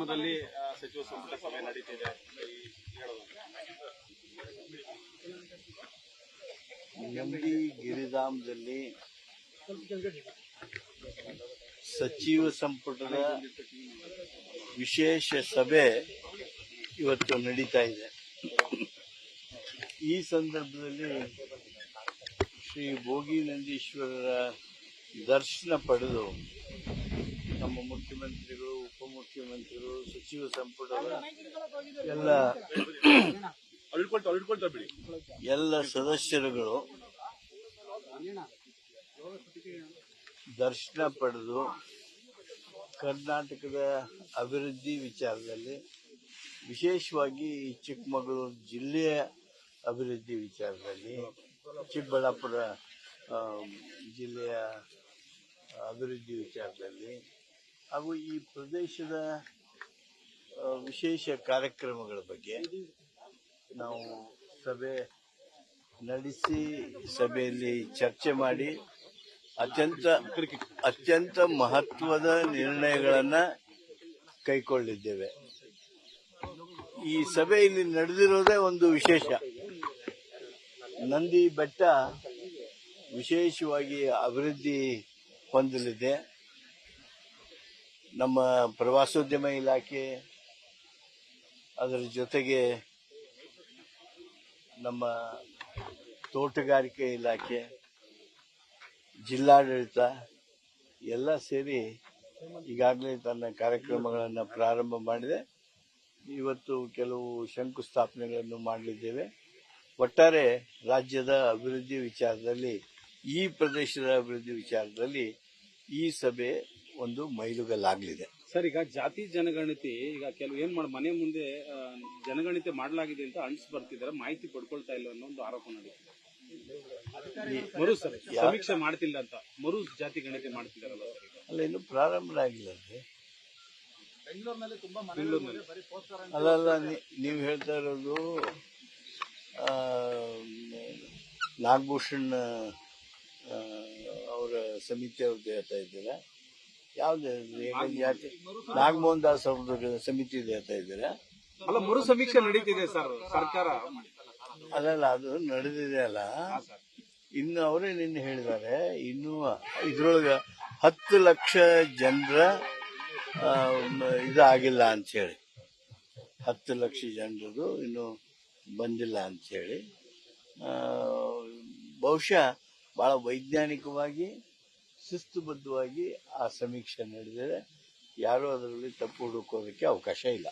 ಆ, ಸಚಿವ ಸಂಪುಟ ಸಭೆ ನಡೀತಿದೆ ನೆಮ್ಮದಿ ಗಿರಿಧಾಮದಲ್ಲಿ ಸಚಿವ ಸಂಪುಟದ ವಿಶೇಷ ಸಭೆ ಇವತ್ತು ನಡೀತಾ ಇದೆ. ಈ ಸಂದರ್ಭದಲ್ಲಿ ಶ್ರೀ ಭೋಗಿ ನಂದೀಶ್ವರರ ದರ್ಶನ ಪಡೆದು ನಮ್ಮ ಮುಖ್ಯಮಂತ್ರಿಗಳು ಉಪಮುಖ್ಯಮಂತ್ರಿಗಳು ಸಚಿವ ಸಂಪುಟದ ಎಲ್ಲ ಎಲ್ಲ ಸದಸ್ಯರುಗಳು ದರ್ಶನ ಪಡೆದು ಕರ್ನಾಟಕದ ಅಭಿವೃದ್ಧಿ ವಿಚಾರದಲ್ಲಿ ವಿಶೇಷವಾಗಿ ಚಿಕ್ಕಮಗಳೂರು ಜಿಲ್ಲೆಯ ಅಭಿವೃದ್ಧಿ ವಿಚಾರದಲ್ಲಿ ಚಿಕ್ಕಬಳ್ಳಾಪುರ ಜಿಲ್ಲೆಯ ಅಭಿವೃದ್ಧಿ ವಿಚಾರದಲ್ಲಿ ಹಾಗೂ ಈ ಪ್ರದೇಶದ ವಿಶೇಷ ಕಾರ್ಯಕ್ರಮಗಳ ಬಗ್ಗೆ ನಾವು ಸಭೆ ನಡೆಸಿ, ಸಭೆಯಲ್ಲಿ ಚರ್ಚೆ ಮಾಡಿ ಅತ್ಯಂತ ಅತ್ಯಂತ ಮಹತ್ವದ ನಿರ್ಣಯಗಳನ್ನು ಕೈಕೊಳ್ಳಿದ್ದೇವೆ. ಈ ಸಭೆಯಲ್ಲಿ ನಡೆದಿರೋದೇ ಒಂದು ವಿಶೇಷ. ನಂದಿ ಬೆಟ್ಟ ವಿಶೇಷವಾಗಿ ಅಭಿವೃದ್ಧಿ ಹೊಂದಲಿದೆ. ನಮ್ಮ ಪ್ರವಾಸೋದ್ಯಮ ಇಲಾಖೆ ಅದರ ಜೊತೆಗೆ ನಮ್ಮ ತೋಟಗಾರಿಕೆ ಇಲಾಖೆ, ಜಿಲ್ಲಾಡಳಿತ ಎಲ್ಲ ಸೇರಿ ಈಗಾಗಲೇ ತನ್ನ ಕಾರ್ಯಕ್ರಮಗಳನ್ನು ಪ್ರಾರಂಭ ಮಾಡಿದೆ. ಇವತ್ತು ಕೆಲವು ಶಂಕುಸ್ಥಾಪನೆಗಳನ್ನು ಮಾಡಲಿದ್ದೇವೆ ಒಟ್ಟಾರೆ ರಾಜ್ಯದ ಅಭಿವೃದ್ಧಿ ವಿಚಾರದಲ್ಲಿ, ಈ ಪ್ರದೇಶದ ಅಭಿವೃದ್ಧಿ ವಿಚಾರದಲ್ಲಿ ಈ ಸಭೆ ಒಂದು ಮೈಲುಗಲ್ಲಾಗಲಿದೆ. ಸರ್ ಈಗ ಜಾತಿ ಜನಗಣತಿ ಈಗ ಕೆಲವು ಏನ್ ಮಾಡ ಮನೆ ಮುಂದೆ ಆ, ಜನಗಣತಿ ಮಾಡಲಾಗಿದೆ ಅಂತ ಅಣಿಸ್ ಬರ್ತಿದ್ದಾರೆ ಮಾಹಿತಿ ಪಡ್ಕೊಳ್ತಾ ಇಲ್ಲ ಅನ್ನೋ ಒಂದು ಆರೋಪ ನಡೀತಿದೆ. ಮರು ಸರ್ ಸಮೀಕ್ಷೆ ಮಾಡ್ತಿಲ್ಲ ಅಂತ ಮರು ಜಾತಿ ಗಣತಿ ಮಾಡ್ತಿದ್ದಾರಲ್ಲ ಸರ್ ಈಗ. ಅಲ್ಲ ಇನ್ನು ಪ್ರಾರಂಭ ಆಗಿಲ್ಲ ಬೆಂಗಳೂರಿನಲ್ಲಿ ಅಲ್ಲ ಅಲ್ಲ ನೀ- ನೀವು ಹೇಳ್ತಾ ಇರೋದು ಆ, ನಾಗಭೂಷಣ್ ಆ, ಅವರ ಸಮಿತಿ ಅವ್ರದ್ದು ಹೇಳ್ತಾ ಇದ್ದೀರಾ? ಯಾವ್ದು ಜಾತಿ ನಾಗಮೋಹನ್ ದಾಸ್ ಅವ್ರದ್ದು ಸಮಿತಿ ಹೇಳ್ತಾ ಇದ್ದೀರಾ. ಅಲ್ಲ ಮರು ಸಮೀಕ್ಷೆ ನಡೀತಿದೆ ಸರ್ ಸರ್ಕಾರ ಅಲ್ಲಲ್ಲ ಅದು ನಡೆದಿದೆ ಅಲ್ಲ. ಇನ್ನು ಅವರೇ ನಿನ್ನೆ ಹೇಳಿದ್ದಾರೆ ಇನ್ನು ಇದ್ರೊಳಗೆ ಹತ್ತು ಲಕ್ಷ ಜನರ ಇದು ಆಗಿಲ್ಲ ಅಂತ ಹೇಳಿ. ಹತ್ತು ಲಕ್ಷ ಜನರದು ಇನ್ನು ಬಂದಿಲ್ಲ ಅಂತ ಹೇಳಿ. ಬಹುಶಃ ಬಹಳ ವೈಜ್ಞಾನಿಕವಾಗಿ ಶಿಸ್ತುಬದ್ಧವಾಗಿ ಆ ಸಮೀಕ್ಷೆ ನಡೆದರೆ ಯಾರೂ ಅದರಲ್ಲಿ ತಪ್ಪು ಹುಡುಕೋದಕ್ಕೆ ಅವಕಾಶ ಇಲ್ಲ.